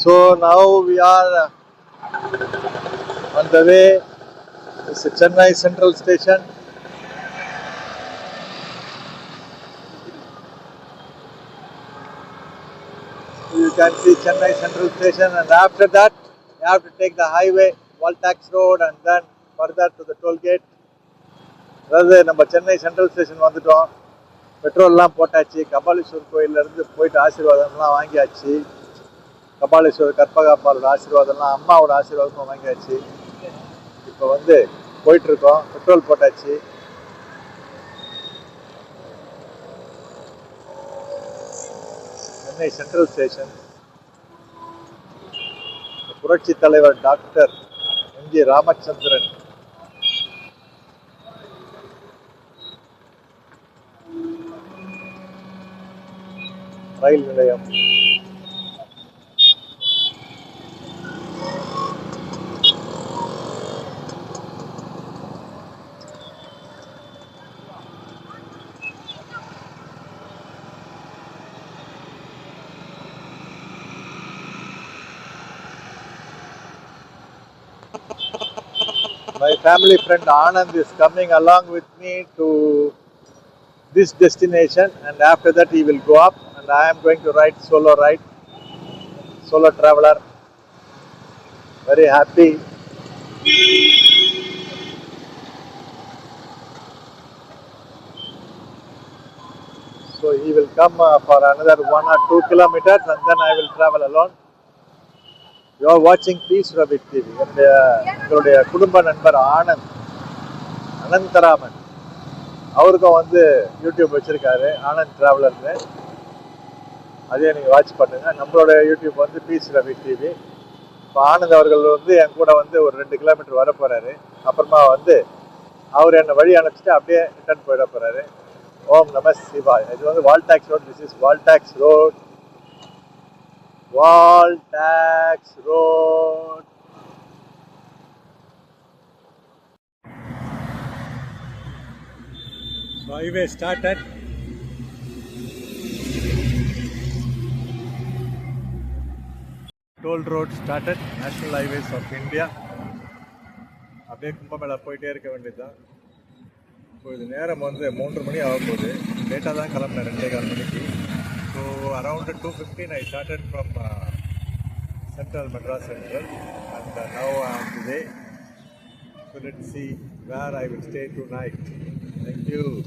So now we are uh, on the way. It's Chennai Central Station. You can see Chennai Central Station, and after that, you have to take the highway, Valtax Road, and then further to the toll gate. அதாவது நம்ம Chennai central station வந்துட்டோம் பெட்ரோல்லாம் போட்டாச்சு கபாலீஸ்வரர் கோயிலேருந்து போயிட்டு ஆசீர்வாதம்லாம் வாங்கியாச்சு கபாலீஸ்வரர் கற்பகாப்பாலோட ஆசீர்வாதம்லாம் அம்மாவோட ஆசீர்வாதமும் வாங்கியாச்சு. இப்போ வந்து போயிட்டுருக்கோம். பெட்ரோல் போட்டாச்சு. Chennai central station. புரட்சி தலைவர் டாக்டர் எம் ஜி ராமச்சந்திரன். ரயில் நிலையம். My family friend Anand is coming along with me to this destination and after that he will go up and I am going to ride solo ride, solo traveler. Very happy. So he will come uh, for another one or two kilometers and then I will travel alone. You are வாட்சிங் Peace Rabbit TV என்னுடைய எங்களுடைய குடும்ப நண்பர் ஆனந்த் அனந்தராமன். அவருக்கும் வந்து YouTube வச்சுருக்காரு ஆனந்த் ட்ராவலர்னு அதையும் நீங்கள் வாட்ச் பண்ணுங்கள் நம்மளோட யூடியூப் வந்து பீஸ் ரவி டிவி இப்போ ஆனந்த் அவர்கள் வந்து என் கூட வந்து ஒரு ரெண்டு கிலோமீட்டர் வர அப்புறமா வந்து அவர் என்னை வழி அனுப்பிச்சிட்டு அப்படியே ரிட்டர்ன் போயிட போகிறாரு ஓம் நம சிவாய். இது வந்து wall tax road this is wall tax road wall tax road So highway started. Toll road started. National highways of India. அப்படியே கும்பமேளா போயிட்டே இருக்க வேண்டியதுதான் இப்போ இது நேரம் வந்து மூன்று மணி ஆகும் போது லேட்டாக தான் கிளம்புனேன் ரெண்டே கால் மணிக்கு So around 2.15 I started from uh, Central Madras Central and uh, now I am today. So let's see where I will stay tonight. Thank you.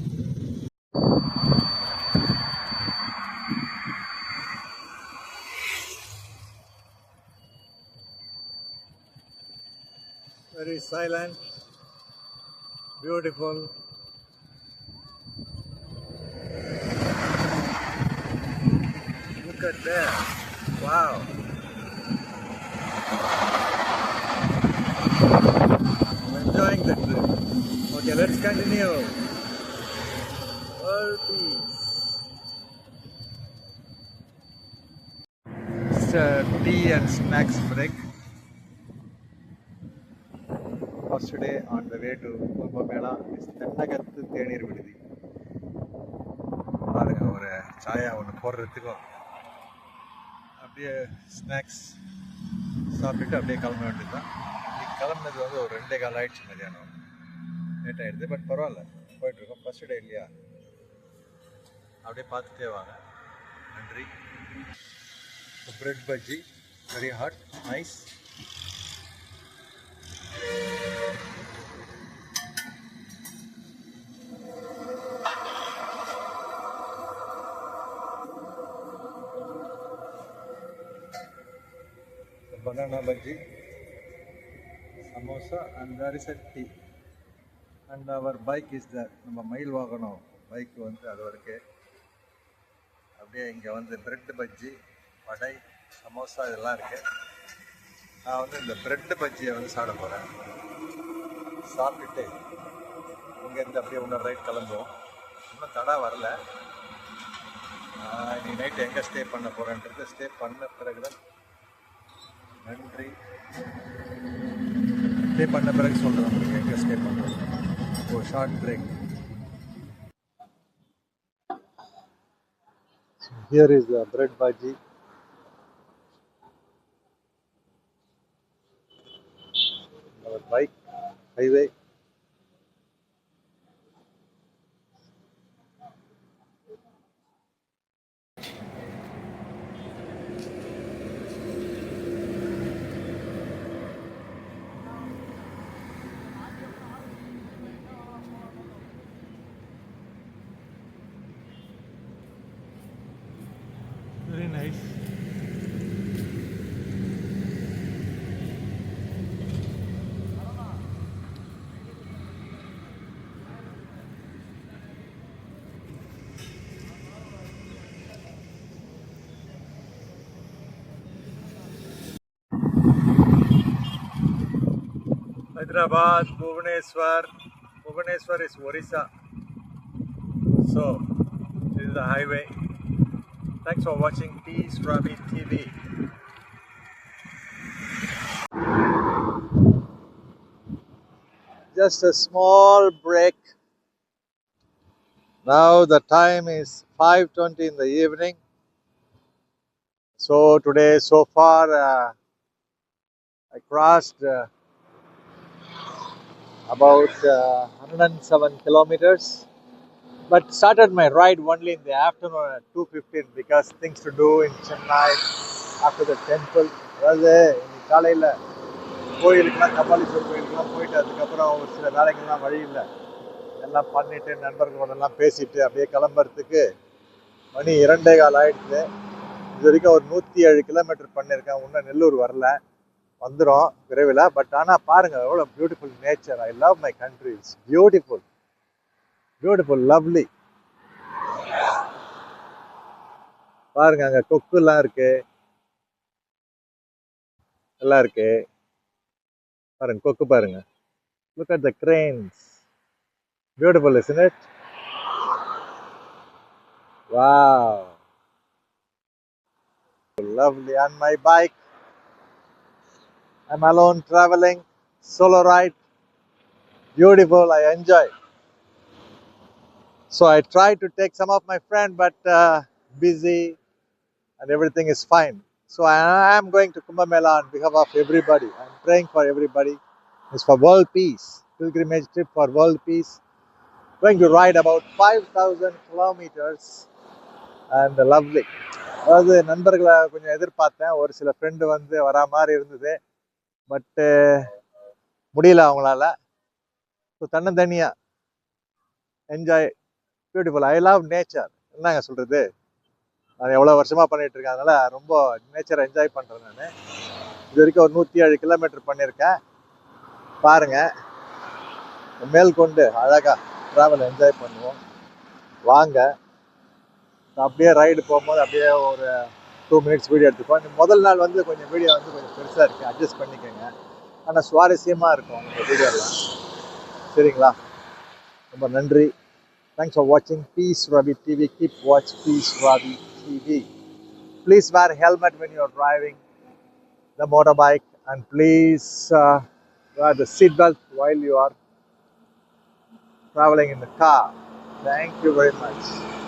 Very silent, beautiful. Look at that. Wow. I'm enjoying the trip. Okay, let's continue. World peace. It's a tea and snacks break. First day on the way to Kumbhamela is தென்னகத்து தேநீர் விடுதி பாருங்க ஒரு சாயா ஒன்று போடுறதுக்கும் அப்படியே snacks சாப்பிட்டுட்டு அப்படியே கிளம்ப வேண்டியதுதான். இன்னைக்கு கிளம்புனது வந்து ஒரு ரெண்டே கால் ஆயிடுச்சு மதியானம். லேட் ஆகிடுது பட் பரவாயில்ல. போயிட்டுருக்கோம். ஃபஸ்ட்டு டே இல்லையா? அப்படியே பார்த்துட்டே வாங்க. நன்றி. Bread bajji very hot nice bajji samosa and and tea and our bike is our நம்ம மயில் வாகனம். பைக் வந்து அது வரைக்கும் அப்படியே இங்கே வந்து பிரெட் பஜ்ஜி வடை சமோசா இதெல்லாம் இருக்கு. நான் வந்து இந்த பிரெட் பஜ்ஜியை வந்து சாப்பிட போகிறேன் சாப்பிட்டுட்டு இங்கேருந்து அப்படியே இன்னொரு ரைட் கிளம்புவோம். இன்னும் தடா வரல. ஆஹ் இன்னைக்கு நைட் எங்கே ஸ்டே பண்ண போகிறேன்றது ஸ்டே பண்ண பிறகு தான் நன்றி ஸ்டே பண்ண பிறகு சொல்கிறேன் உங்களுக்கு எங்கே ஸ்டே பண்ணுறோம் ஒரு short break Here is the bread bhaji. Our bike highway. Hyderabad, Bhubaneswar. Bhubaneswar is Orissa. So, this is the highway. Thanks for watching Peace Ravi TV. Just a small break. Now the time is 5:20 in the evening. So today, so far, uh, I crossed uh, about uh, 107 kilometers. But started my ride only in the afternoon at 2.15 because things to do in Chennai after the temple. அதாவது இன்னைக்கு காலையில் கோயிலுக்கெல்லாம் கபாலீஸ்வரர் கோயிலுக்கெல்லாம் போயிட்டு அதுக்கப்புறம் ஒரு சில வேலைகள்லாம் வழி இல்லை. எல்லாம் பண்ணிட்டு நண்பர்களோடலாம் பேசிட்டு அப்படியே கிளம்புறதுக்கு மணி இரண்டே கால் ஆயிடுச்சு. இது வரைக்கும் ஒரு நூற்றி ஏழு கிலோமீட்டர் பண்ணியிருக்கேன் இன்னும் நெல்லூர் வரல. வந்துடும் விரைவில். பட் ஆனால் பாருங்கள் எவ்வளோ beautiful nature I love my country it's beautiful beautiful lovely பாருங்க அங்க கொக்குலாம் இருக்கு. எல்லாம் இருக்கு. பாருங்க கொக்கு பாருங்க. Look at the cranes beautiful is it wow lovely on my bike i'm alone traveling solo ride beautiful i enjoy So I tried to take some of my friend, but uh, busy and everything is fine. So I am going to Kumbh Mela on behalf of everybody. I'm praying for everybody. It's for world peace, pilgrimage trip for world peace. Going to ride about 5,000 kilometers and lovely. அதாவது நண்பர்களை கொஞ்சம் எதிர்பார்த்தேன் ஒரு சில friend வந்து வரா மாதிரி இருந்தது பட்டு uh, முடியல அவங்களால. ஸோ தன்னந்தனியாக enjoy beautiful I love nature என்னங்க சொல்கிறது நான் எவ்வளோ வருஷமாக பண்ணிகிட்டு இருக்கேன். ரொம்ப நேச்சரை என்ஜாய் பண்ணுறேன் நான். இது வரைக்கும் ஒரு நூற்றி ஏழு கிலோமீட்டர் பண்ணியிருக்கேன் பாருங்க. மேல்கொண்டு அழகாக ட்ராவல் என்ஜாய் பண்ணுவோம். வாங்க. அப்படியே ரைடு போகும்போது அப்படியே ஒரு டூ மினிட்ஸ் வீடியோ எடுத்துப்போம் இந்த முதல் நாள் வந்து கொஞ்சம் வீடியோ வந்து கொஞ்சம் பெருசாக இருக்குது அட்ஜஸ்ட் பண்ணிக்கோங்க ஆனால் சுவாரஸ்யமாக இருக்கும் அந்த வீடியோலாம் சரிங்களா ரொம்ப நன்றி தேங்க்ஸ் ஃபார் வாட்சிங் peace Ravi TV keep watch peace Ravi TV please wear helmet when you're driving the motor bike and please wear the seatbelt while you are traveling in the car. Thank you.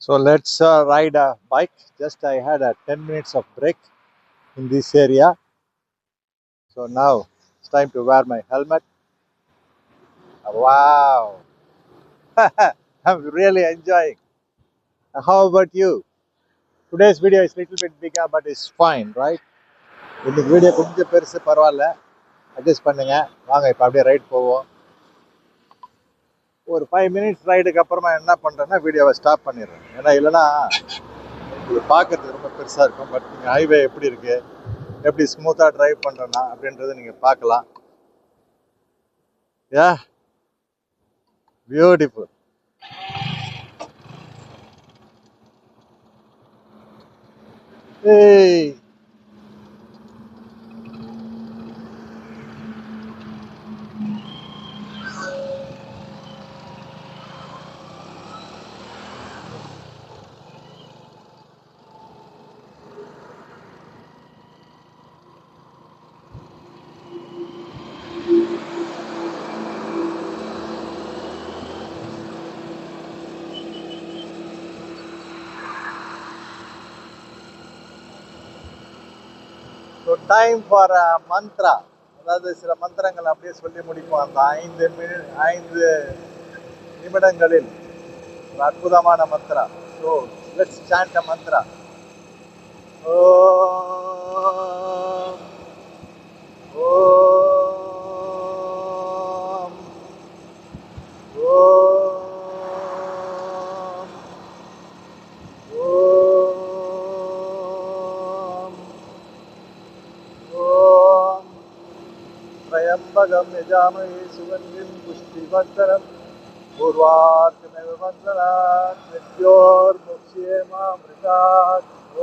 So let's uh, ride a bike. Just I had a 10 minutes of break in this area. So now it's time to wear my helmet. Wow. I'm really enjoying. How about you? Today's video is little bit bigger but it's fine, right? இன்னைக்கு video கொஞ்சம் பெருசு பரவாயில்ல adjust பண்ணுங்க வாங்க இப்போ அப்படியே right போவோம் ஒரு ஃபைவ் மினிட்ஸ் ரைடுக்கு அப்புறமா என்ன பண்ணுறேன்னா வீடியோவை ஸ்டாப் பண்ணிடுறேன். ஏன்னா இல்லைன்னா இது பார்க்கறதுக்கு ரொம்ப பெருசாக இருக்கும். பட் நீங்கள் ஹைவே எப்படி இருக்கு? எப்படி ஸ்மூத்தாக ட்ரைவ் பண்ணுறேன்னா அப்படின்றத நீங்கள் பார்க்கலாம். Yeah beautiful hey so time for mantra அதாவது சில மந்திரங்கள் அப்படியே சொல்லி முடிக்கும். அந்த ஐந்து மினி ஐந்து நிமிடங்களில். ஒரு அற்புதமான மந்திரா so let's chant a mantra ஓ त्र्यम्बकं यजामहे सुगन्धिं पुष्टिवर्धनं पूर्वार्कमेव वन्दनात् मृत्योर्मुक्ष्येमामृतात् ॐ।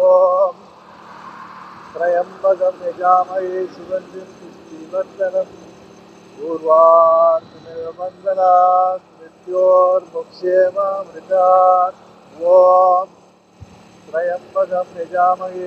त्र्यम्बकं यजामहे सुगन्धिं पुष्टिवर्धनं पूर्वार्कमेव वन्दनात् त्र्यम्बकं यजामहे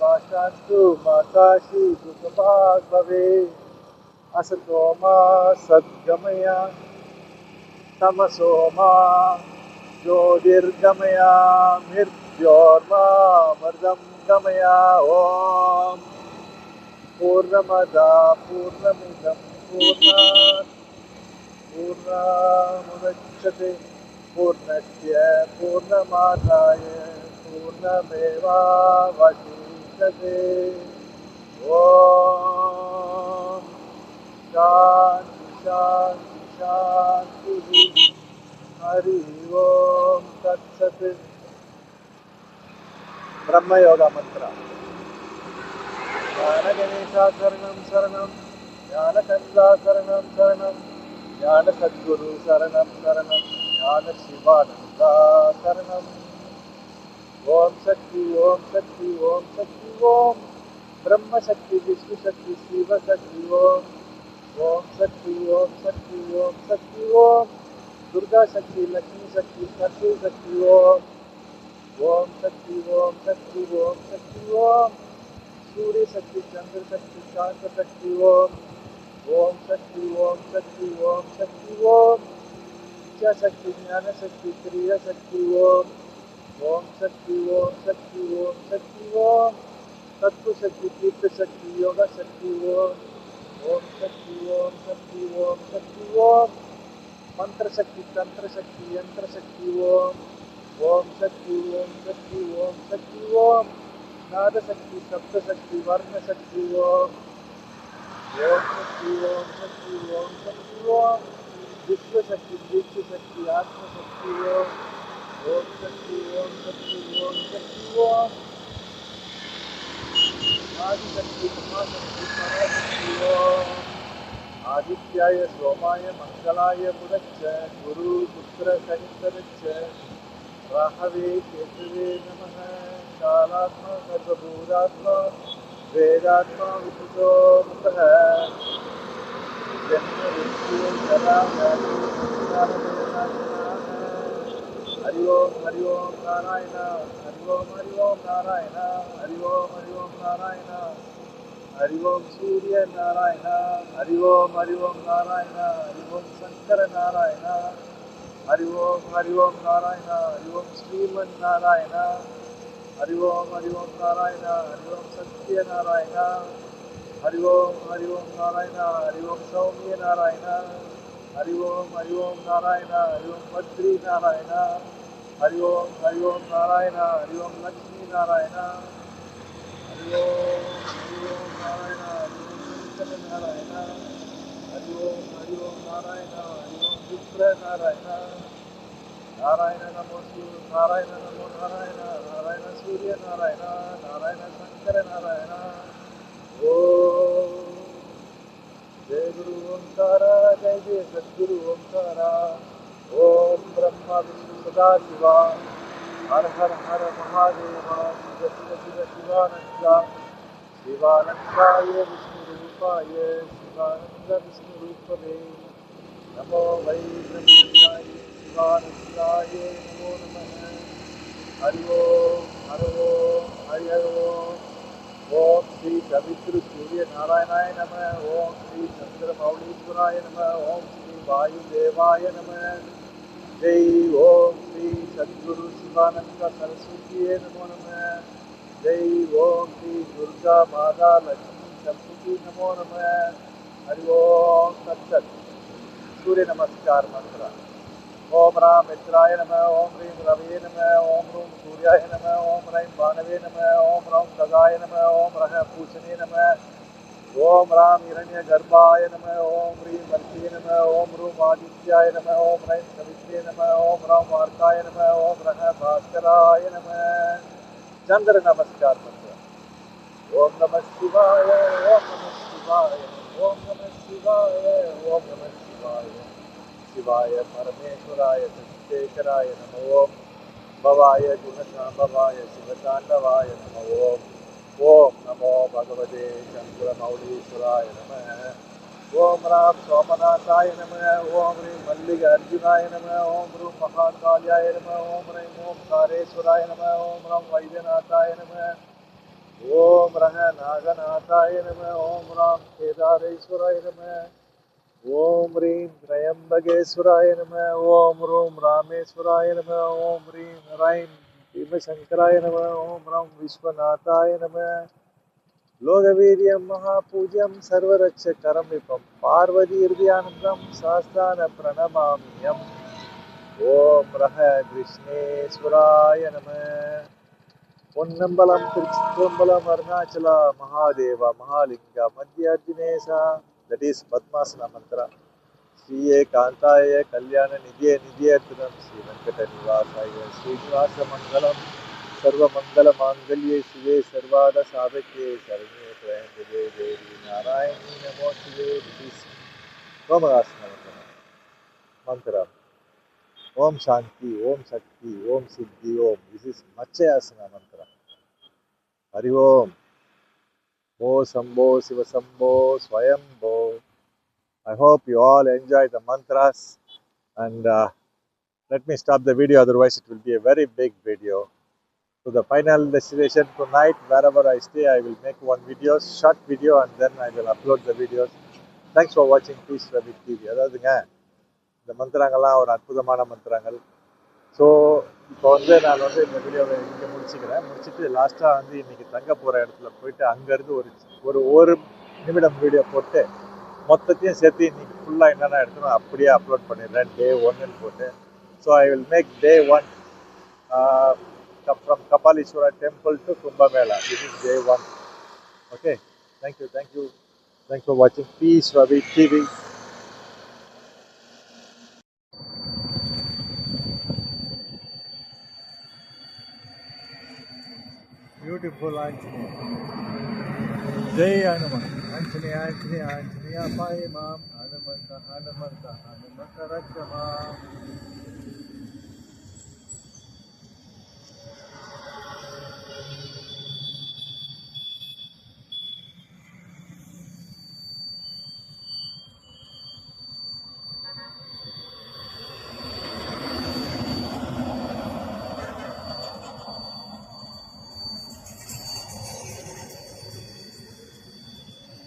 पाशान्तु माकाशि सुखभाग् भवे असतो मा सद्गमय। तमसो मा ज्योतिर्गमय। मृत्योर्मा मृदं गमय ॐ पूर्णमदा, पूर्णमिदं पूर्णात्। पूर्णमुदच्छते, पूर्णस्य पूर्णमादाय पूर्णमेवावशिष्यते तस्मै ॐ शान्ति शान्ति शान्तिः हरि ओं तत्सत् ब्रह्मयोगमन्त्र। ज्ञानगणेशाचरणं शरणं ज्ञानकन्दाचरणं शरण ज्ञानसद्गुरुशरणं शरणं ज्ञानशिवानन्दाचरणम् ओम शक्ति ओम शक्ति ओम शक्ति ओम ब्रह्म शक्ति विष्णु शक्ति शिव शक्ति ओम ओम शक्ति ओम शक्ति ओम शक्ति ओम दुर्गा शक्ति लक्ष्मी शक्ति सरस्वती शक्ति ओम ओम शक्ति ओम शक्ति ओम शक्ति ओम सूर्य शक्ति चंद्र शक्ति शांत शक्ति ओम ओम शक्ति ओम शक्ति ओम शक्ति ओम इच्छा शक्ति ज्ञान शक्ति क्रिया शक्ति ओम ॐ शक्ति ॐ शक्ति ॐ शक्ति ॐ तत्व शक्ति तीर्थ शक्ति योग शक्ति ॐ ॐ शक्ति ॐ शक्ति ॐ शक्ति ॐ मंत्र शक्ति तंत्र शक्ति यंत्र शक्ति ॐ ॐ शक्ति ॐ शक्ति ॐ शक्ति ॐ नाद शक्ति सप्त शक्ति वर्ण शक्ति ॐ ॐ शक्ति ॐ शक्ति ॐ शक्ति ॐ विश्व शक्ति दीप्ति शक्ति आत्म शक्ति ॐ आदि आदित्याय सोमाय मंगलाय बुधच्च गुरु पुत्र कनितरच्च राहवे केशवे नमः। कालात्मा, सर्वभूतात्मा, वेदात्मा विपुतो मुखः जन्म विष्णु कला हरि ओम हरि ओम नारायण हरि ओम हरि ओम नारायण हरि ओम हरि ओम नारायण हरि ओम सूर्य नारायण हरि ओम हरि ओम नारायण हरि ओम शंकर नारायण हरि ओम हरि ओम नारायण हरि ओम श्रीमन हरि ओम हरि ओम नारायण हरि ओम सत्य नारायण हरि ओम हरि ओम नारायण हरि ओम सौम्य नारायण हरि ओम हरि ओम नारायण, हरि ओम बद्री नारायण हरिओं हरि ओम नारायण, हरि ओम लक्ष्मी नारायण हरिओं हरि ओम नारायण, हरि ओम नारायण हरिओं हरि ओम नारायण, हरि ओम विप्र नारायण नारायण नमो नारायण नमो नारायण नारायण सूर्य नारायण नारायण शंकर नारायण, ओ जय गुरु ओंकारा, जय जय सद्गुरु ओंकारा। ओम ब्रह्मा विष्णु सदा शिवा। हर हर हर महादेव, शिव शिव शिव शिवानंदा शिवानंदाय विष्णु रूपाय शिवानंद विष्णु रूपवे नमो वै ब्रह्मचाय शिवानंदाय नमो नमः। हरि ओम हरि ओम हरि ஓம் ஸ்ரீ சவித்ரு சூரிய நாராயணாய நம ஓம் ஸ்ரீ சந்திர மௌலீஸ்வராய நம ஓம் ஸ்ரீ வாயு தேவாய நம. ஜெய் ஓம் ஸ்ரீ சத்குரு சிவானந்த சரஸ்வதியே நமோ நம. ஜெய் ஓம் ஸ்ரீ துர்கா மாதா லட்சுமி சரஸ்வதி நமோ நம. ஹரி ஓம் சத். சூரிய நமஸ்கார் மந்திரா ओम राम मित्राय नम ओम ह्रीं रवये नम ओम रूम सूर्याय नम ओम रैं भानवे नम ओम रौं खगाय नम ओम रः पूषणे नम ओम राम हिरण्य गर्भाय नमः ओम ह्रीं वर्षे नम ओम रूम आदित्याय नम ओम रैं सवित्रे नम ओम रौं वार्ताय नम ओम रः भास्कराय नम चंद्र नमस्कार मंत्र ओम नमः शिवाय ओम नमः शिवाय ओम नमः शिवाय ओम नमः शिवाय शिवाय परमेश्वराय सत्येश्वराय नमो भवाय गुणसाम्भवाय शिवताण्डवाय नमो ओम। नमो भगवते चन्द्रमौलीश्वराय नमः। ओम राम सोमनाथाय नमः। ओम ह्रीं मल्लिक अर्जुनाय नमः। ओम ह्रूं महाकाल्याय नमः। ओम ह्रीं ओम कारेश्वराय नमः। ओम राम वैद्यनाथाय नमः। ओम रह नागनाथाय नमः। ओम राम केदारेश्वराय नमः। ஓம் ரீம் திரையம்பகேஸ்வராய நம ஓம் ரோம் ராமேஸ்வராய நம ஓம் ரீம் ராயம் பீமசங்கராய நம ஓம் ராம் விஸ்வநாதாய நம. லோகவீரியம் மகாபூஜ்யம் சர்வரட்ச கரமிப்பம் பார்வதி ஹிருதயானந்தம் சாஸ்தான பிரணமாமியம். ஓம் ரஹ கிருஷ்ணேஸ்வராய நம. பொன்னம்பலம் திருச்சிற்றம்பலம் அருணாச்சலா மகாதேவா மகாலிங்கா மத்தியார்ஜினேசா ದಟ್ ಈಸ್ ಪದ್ಮಾಸನ ಮಂತ್ರ ಶ್ರೀಯೇ ಕಾಂತಾಯ ಕಲ್ಯಾಣ ನಿಧಿಯೇ ನಿಧಿಯರ್ಚನಂ ಶ್ರೀ ವೆಂಕಟ ನಿವಾಸಾಯ ಶ್ರೀನಿವಾಸ ಮಂಗಲಂ ಸರ್ವಮಂಗಲ ಮಾಂಗಲ್ಯೇ ಶಿವೇ ಸರ್ವಾದ ಸಾಧಕ್ಯೇ ಶರಣ್ಯೇ ಪ್ರಯಂಗದೇ ದೇವಿ ನಾರಾಯಣಿ ನಮೋ ಶಿವೇ ಸೋಮದಾಸನ ವಂದನ ಮಂತ್ರ ಓಂ ಶಾಂತಿ ಓಂ ಶಕ್ತಿ ಓಂ ಸಿದ್ಧಿ ಓಂ this is matsyasana mantra Hari Om O Sambo Siva Sambo Swayambo. I hope you all enjoy the mantras and uh, let me stop the video otherwise it will be a very big video. So the final destination tonight wherever I stay I will make one video, short video and then I will upload the videos. Thanks for watching. Peace Ravi TV the இந்த மந்திரங்கள்லாம் ஒரு அற்புதமான மந்திரங்கள் இப்போ வந்து நான் வந்து இந்த வீடியோவை இங்கே முடிச்சுக்கிறேன். முடிச்சுட்டு லாஸ்ட்டாக வந்து இன்றைக்கி தங்க போகிற இடத்துல போயிட்டு அங்கேருந்து ஒரு ஒரு ஒரு நிமிடம் வீடியோ போட்டு மொத்தத்தையும் சேர்த்து இன்றைக்கி ஃபுல்லாக என்னென்ன எடுக்கணும் அப்படியே அப்லோட் பண்ணிடுறேன். டே ஒன்னு போட்டு. So I will make day one from Kapaleeswara temple to Kumbh Mela this is day one okay thank you thank you thanks for வாட்சிங் peace Ravi TV Michael Anthony. Jai Hanuman. Anthony, Anthony, Anthony, Apayamam, Hanumanta, Hanumanta, Hanumanta Rakshama.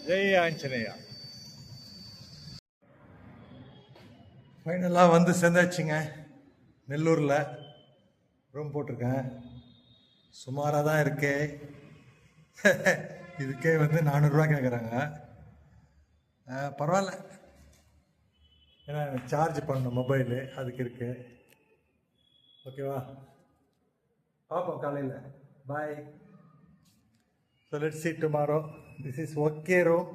Jai Anjaneya. ஃபைனலாக வந்து சேர்ந்தாச்சுங்க. நெல்லூரில் room போட்டிருக்கேன். சுமாராக தான் இருக்கே. இதுக்கே வந்து நானூறுரூவா கேட்குறாங்க பரவாயில்ல. ஏன்னா சார்ஜ் பண்ணணும் மொபைலு அதுக்கு இருக்கு. ஓகேவா பார்ப்போம் காலையில். Bye so let see tomorrow This is okay room.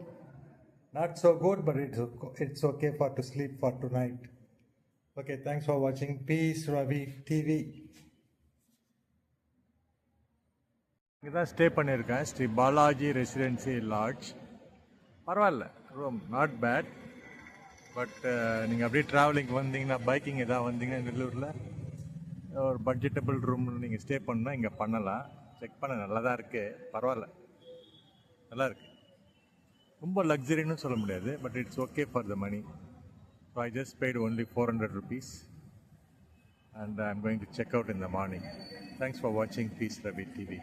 Not so good, but it's it's it's okay for to sleep for tonight. Okay, thanks for watching. Peace, Ravi TV. இங்கே தான் stay பண்ணியிருக்கேன் Sri Balaji residency lodge பரவாயில்ல room not bad but நீங்கள் அப்படியே travelling வந்தீங்கன்னா biking எதாவது வந்தீங்கன்னா நெல்லூரில் ஒரு பட்ஜெட்டபிள் ரூம் நீங்கள் ஸ்டே பண்ணால் இங்கே பண்ணலாம் செக் பண்ண நல்லா தான் இருக்குது பரவாயில்ல நல்லா இருக்கு ரொம்ப லக்ஸரின்னு சொல்ல முடியாது but it's okay for the money so I just paid only four hundred rupees and I am going to check out in the morning thanks for வாட்சிங் பீஸ் ரவி டிவி